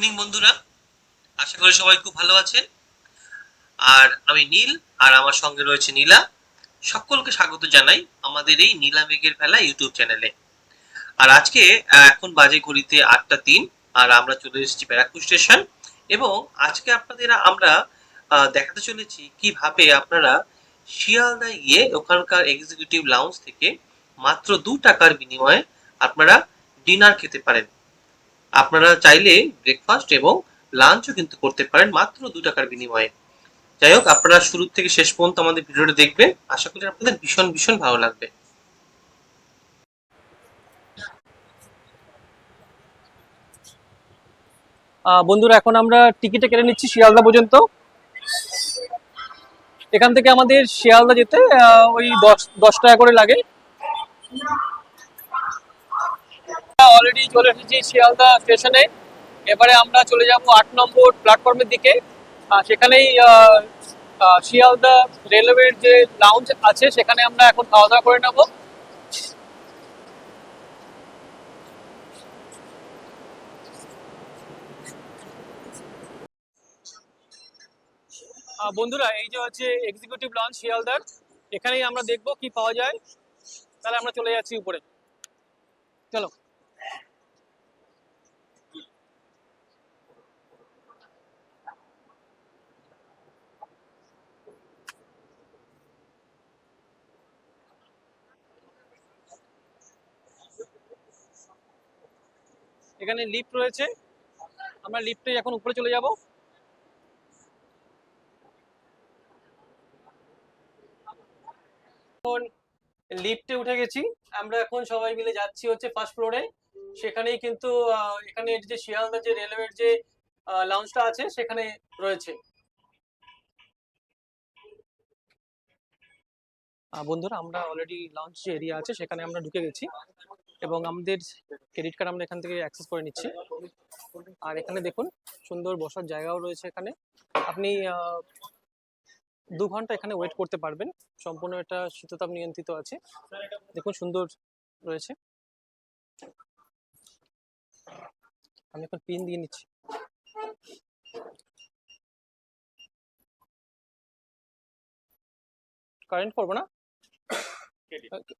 Evening বন্ধুরা। আশা করি সবাই খুব ভালো আছেন। আর আমি নীল, আর আমার সঙ্গে রয়েছে নীলা। সকলকে স্বাগত জানাই আমাদের এই নীলা মেঘের ফেলা ইউটিউব চ্যানেলে। আর আজকে এখন বাজে ঘড়িতে আটটা তিন, আর আমরা চলে এসেছি ব্যারাকপুর স্টেশন। এবং আজকে আপনাদের, আমরা দেখাতে চলেছি কীভাবে আপনারা শিয়ালদায় গিয়ে ওখানকার এক্সিকিউটিভ লাউঞ্জ থেকে মাত্র দু টাকার বিনিময়ে আপনারা ডিনার খেতে পারেন। আপনারা চাইলে ব্রেকফাস্ট এবং লাঞ্চও কিন্তু করতে পারেন মাত্র দু টাকার বিনিময়ে। যাই হোক, আপনারা শুরু থেকে শেষ পর্যন্ত আমাদের ভিডিওটা দেখবেন। আশা করি আপনাদের ভীষণ ভীষণ ভালো লাগবে। বন্ধুরা, এখন আমরা টিকিটে কেটে নিচ্ছি শিয়ালদা পর্যন্ত। এখান থেকে আমাদের শিয়ালদা যেতে ওই দশ দশ টাকা করে লাগে। অলরেডি চলে এসেছি শিয়ালদা স্টেশনে এবারে আমরা চলে যাব আট নম্বর প্ল্যাটফর্মের দিকে। সেখানেই শিয়ালদা রেলওয়ের যে লাউঞ্জ আছে, সেখানে আমরা এখন খাওয়া দাওয়া করে নেব। বন্ধুরা, এই যে হচ্ছে এক্সিকিউটিভ লঞ্চ শিয়ালদার, এখানেই আমরা দেখব কি পাওয়া যায়। তাহলে আমরা চলে যাচ্ছি উপরে। চলো। এখানে লিফট রয়েছে। আমরা লিফটে এখন উপরে চলে যাব। এখন লিফটে উঠে গেছি। আমরা এখন সবাই মিলে যাচ্ছি হচ্ছে ফার্স্ট ফ্লোরে সেখানেই কিন্তু এখানে যে শিয়ালদা যে রেলওয়ের যে লাউঞ্জটা আছে, সেখানে রয়েছে। বন্ধুরা, আমরা অলরেডি লঞ্চ যে এরিয়া আছে, সেখানে আমরা ঢুকে গেছি। এবং আমাদের ক্রেডিট কার্ড আমরা এখান থেকে অ্যাক্সেস করে নিচ্ছি। আর এখানে দেখুন সুন্দর বসার জায়গাও রয়েছে এখানে। আপনি দু ঘণ্টা এখানে ওয়েট করতে পারবেন। সম্পূর্ণ এটা শীততাপ নিয়ন্ত্রিত আছে। দেখুন সুন্দর রয়েছে। আমি এখন পিন দিয়ে নিচ্ছি। কারেন্ট করব না? Okay.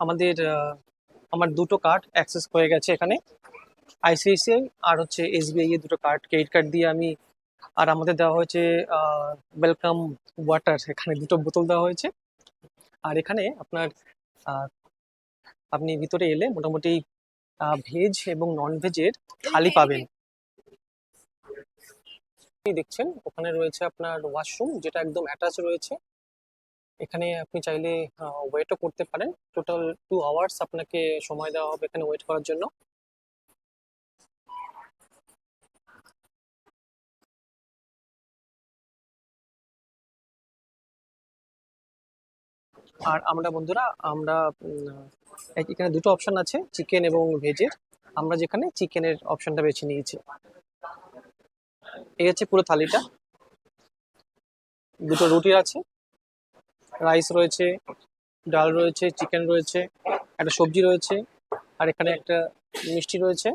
আমাদের আমার দুটো কার্ড অ্যাক্সেস হয়ে গেছে এখানে। আইসিআইসিআই আর হচ্ছে এসবিআই এর দুটো কার্ড ক্রেডিট কার্ড দিয়ে আমি, আর আমাদের দেওয়া হয়েছে ওয়েলকাম ওয়াটার এখানে দুটো বোতল দেওয়া হয়েছে। আর এখানে আপনার আপনি ভিতরে এলে মোটামুটি ভেজ এবং নন ভেজের থালি পাবেন। দেখছেন, ওখানে রয়েছে আপনার ওয়াশরুম যেটা একদম অ্যাটাচ রয়েছে। এখানে আপনি চাইলে ওয়েটও করতে পারেন। টোটাল টু আওয়ার্স আপনাকে সময় দেওয়া হবে এখানে ওয়েট করার জন্য। আর আমরা বন্ধুরা, আমরা এখানে দুটো অপশন আছে চিকেন এবং ভেজের আমরা যেখানে চিকেনের অপশনটা বেছে নিয়েছি। এই হচ্ছে পুরো থালিটা। দুটো রুটি আছে। রাইস রয়েছে, ডাল রয়েছে, চিকেন রয়েছে, একটা সবজি রয়েছে, আর এখানে একটা মিষ্টি রয়েছে,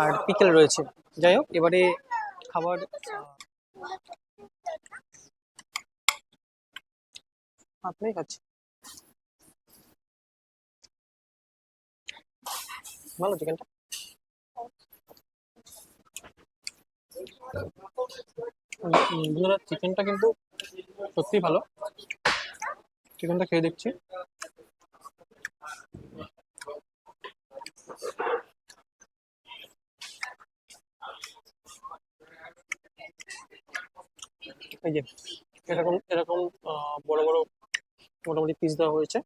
আর পিকেল রয়েছে। যাই হোক, এবারে খাবার আপনি খাচ্ছি। ভালো, চিকেনটা? বন্ধুরা চিকেনটা কিন্তু সত্যি ভালো। চিকেনটা খেয়ে দেখছি। এই যে, এরকম এরকম বড় বড় মোটামুটি পিস দেওয়া হয়েছে।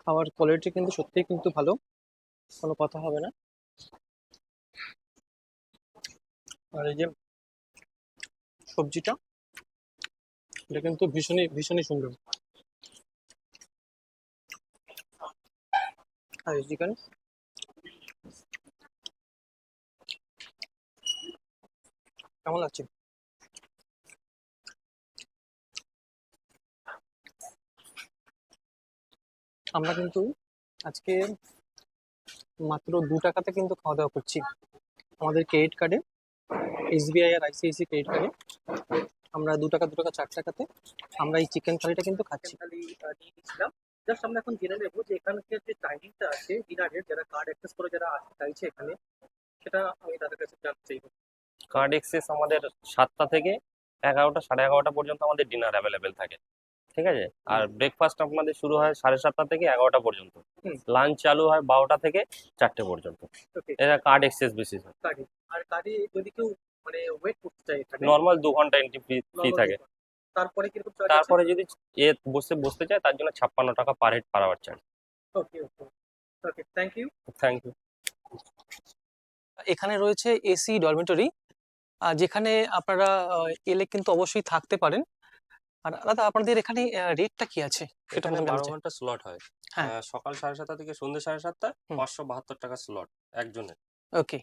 খাওয়ার কোয়ালিটি কিন্তু সত্যিই কিন্তু ভালো। কোনো কথা হবে না। আর এই যে সবজিটা, এটা কিন্তু ভীষণই ভীষণই সুন্দর। আর এই চিকেন কেমন লাগছে? আমরা কিন্তু আজকে মাত্র দু টাকাতে কিন্তু খাওয়া দাওয়া করছি। আমাদের ক্রেডিট কার্ডে এসবিআই আর আইসিআইসি ক্রেডিট কার্ডে আমরা দু টাকা দু টাকা চার টাকাতে আমরা এই চিকেন থালিটা কিন্তু খাচ্ছি। জাস্ট আমরা এখন জেনে নেব যে এখানকার যে টাইমিংটা আছে ডিনারের যারা কার্ড অ্যাক্সেস করে যারা আসতে চাইছে এখানে সেটা আমি তাদের কাছে জানতে চাইব। কার্ড এক্সেস আমাদের সাতটা থেকে এগারোটা সাড়ে এগারোটা পর্যন্ত আমাদের ডিনার অ্যাভেলেবেল থাকে। ঠিক আছে? আর ব্রেকফাস্ট আপনাদের শুরু হয় সাড়ে সাতটা থেকে এগারোটা পর্যন্ত। লাঞ্চ চালু হয় বারোটা থেকে চারটে পর্যন্ত। এটা কার্ড এক্সেস বেসিস হয়। আর কার্ডে যদি কেউ মানে ওয়েট করতে চায় নর্মাল দু ঘণ্টা এন্ট্রি ফি ফি থাকে। তারপরে কীরকম তারপরে যদি এ বসে বসতে চায় তার জন্য ছাপ্পান্ন টাকা per head per hour charge okay okay. Okay thank you thank you এখানে রয়েছে এসি ডরমিটরি যেখানে আপনারা এলে কিন্তু অবশ্যই থাকতে পারেন। আর দাদা আপনাদের এখানে রেটটা কি আছে? সেটা এখানে বারো ঘণ্টা স্লট হয়। হ্যাঁ। সকাল সাড়ে সাতটা থেকে সন্ধ্যে সাড়ে সাতটা পাঁচশো বাহাত্তর টাকা স্লট একজনের। ওকে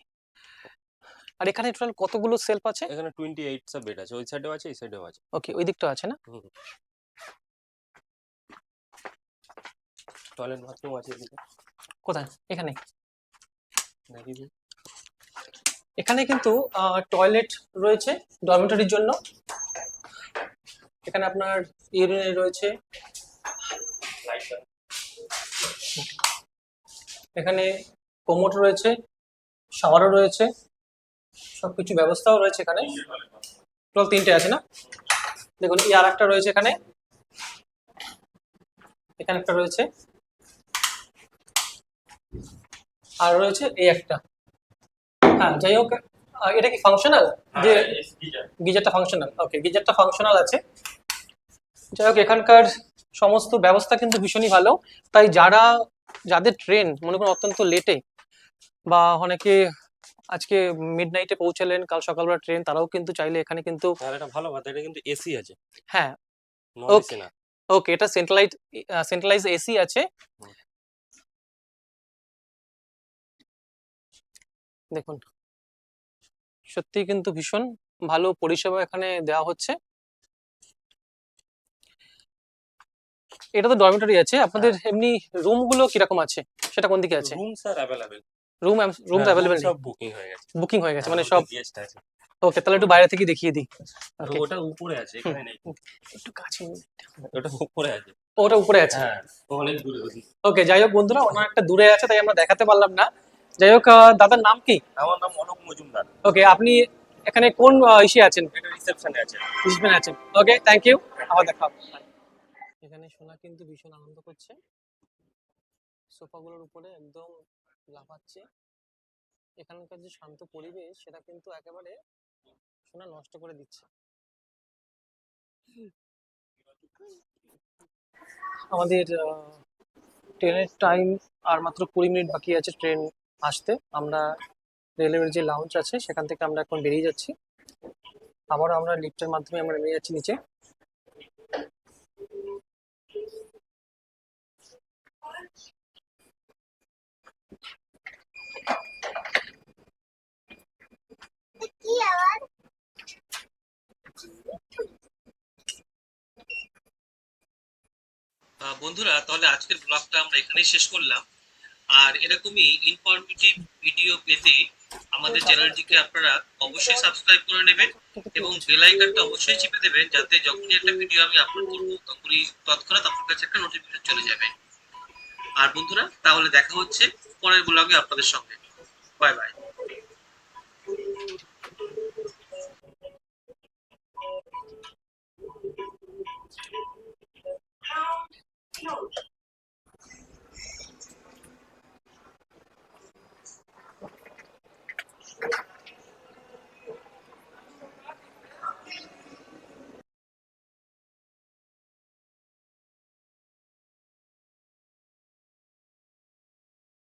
আর এখানে টোটাল কতগুলো সেলফ আছে? এখানে টোয়েন্টি এইট বেড আছে। ওই সাইডেও আছে এই সাইডেও আছে। ওকে ওই দিকটা আছে না? টয়লেট বাথরুম আছে কোথায়? এখানে। এখানে কিন্তু টয়লেট রয়েছে ডরমিটরির জন্য। এখানে আপনার ইউরিনারি রয়েছে। এখানে কোমোট রয়েছে শাওয়ারও রয়েছে সবকিছু ব্যবস্থাও রয়েছে এখানে। টোটাল তিনটে আছে না? দেখুন এই আর একটা রয়েছে এখানে। এখানে একটা রয়েছে। আর রয়েছে এই একটা। হ্যাঁ যাই হোক এটা কি ফাংশনাল যে গিজারটা ফাংশনাল ওকে গিজারটা ফাংশনাল আছে। যাই হোক এখানকার সমস্ত ব্যবস্থা কিন্তু ভীষণই ভালো। তাই যারা যাদের ট্রেন মনে করুন অত্যন্ত লেটে বা অনেকে আজকে মিড নাইটে পৌঁছালেন কাল সকালবেলা ট্রেন তারাও কিন্তু চাইলে এখানে কিন্তু ভালো কথা এটা কিন্তু এসি আছে। হ্যাঁ। না ওকে এটা সেন্ট্রালাইজ সেন্ট্রালাইজ এসি আছে। দেখুন সত্যি কিন্তু ভীষণ ভালো পরিষেবা এখানে দেওয়া হচ্ছে। এটা তো ডরমিটরি আছে। আপনাদের এমনি রুমগুলো কীরকম আছে? সেটা কোন দিকে আছে? Room sir available room room available সব বুকিং হয়ে গেছে। বুকিং হয়ে গেছে মানে সব গেস্ট আছে। ওকে তাহলে একটু বাইরে থেকে দেখিয়ে দিই। ওটা উপরে আছে এখানে নেই। একটু কাছে। ওটা উপরে আছে। ওটা উপরে আছে। হ্যাঁ অনেক দূরে। ওকে যাই হোক বন্ধুরা ওনার একটা দূরে আছে তাই আমরা দেখাতে পারলাম না। যাই হোক দাদার নাম কি? আমার নাম অনক মজুমদার। ওকে আপনি এখানে কোন ইসে আছেন? রিসেপশনে আছে। রিসেপশনে আছেন। ওকে থ্যাংক ইউ আবার দেখা হবে। এখানে সোনা কিন্তু ভীষণ আনন্দ করছে। সোফাগুলোর উপরে একদম লাফাচ্ছে। এখানকার যে শান্ত পরিবেশ, সেটা কিন্তু একেবারে সোনা নষ্ট করে দিচ্ছে। আমাদের ট্রেনের টাইম আর মাত্র কুড়ি মিনিট বাকি আছে ট্রেন আসতে। আমরা রেলওয়ের যে লাউঞ্জ আছে, সেখান থেকে আমরা এখন বেরিয়ে যাচ্ছি। আবারও আমরা লিফটের মাধ্যমে আমরা নেমে যাচ্ছি নিচে। বন্ধুরা তাহলে আজকের ব্লগটা আমরা এখানেই শেষ করলাম। আর এরকমই ইনফরমেটিভ ভিডিও পেতে আমাদের চ্যানেলটিকে আপনারা অবশ্যই সাবস্ক্রাইব করে নেবেন এবং বেল আইকনটা অবশ্যই চিপে দেবেন যাতে যখনই একটা ভিডিও আমি আপলোড করব, তখনই তৎক্ষণাৎ আপনার কাছে একটা নোটিফিকেশন চলে যাবে। আর বন্ধুরা, তাহলে দেখা হচ্ছে পরের ব্লগে আপনাদের সঙ্গে। Bye bye No.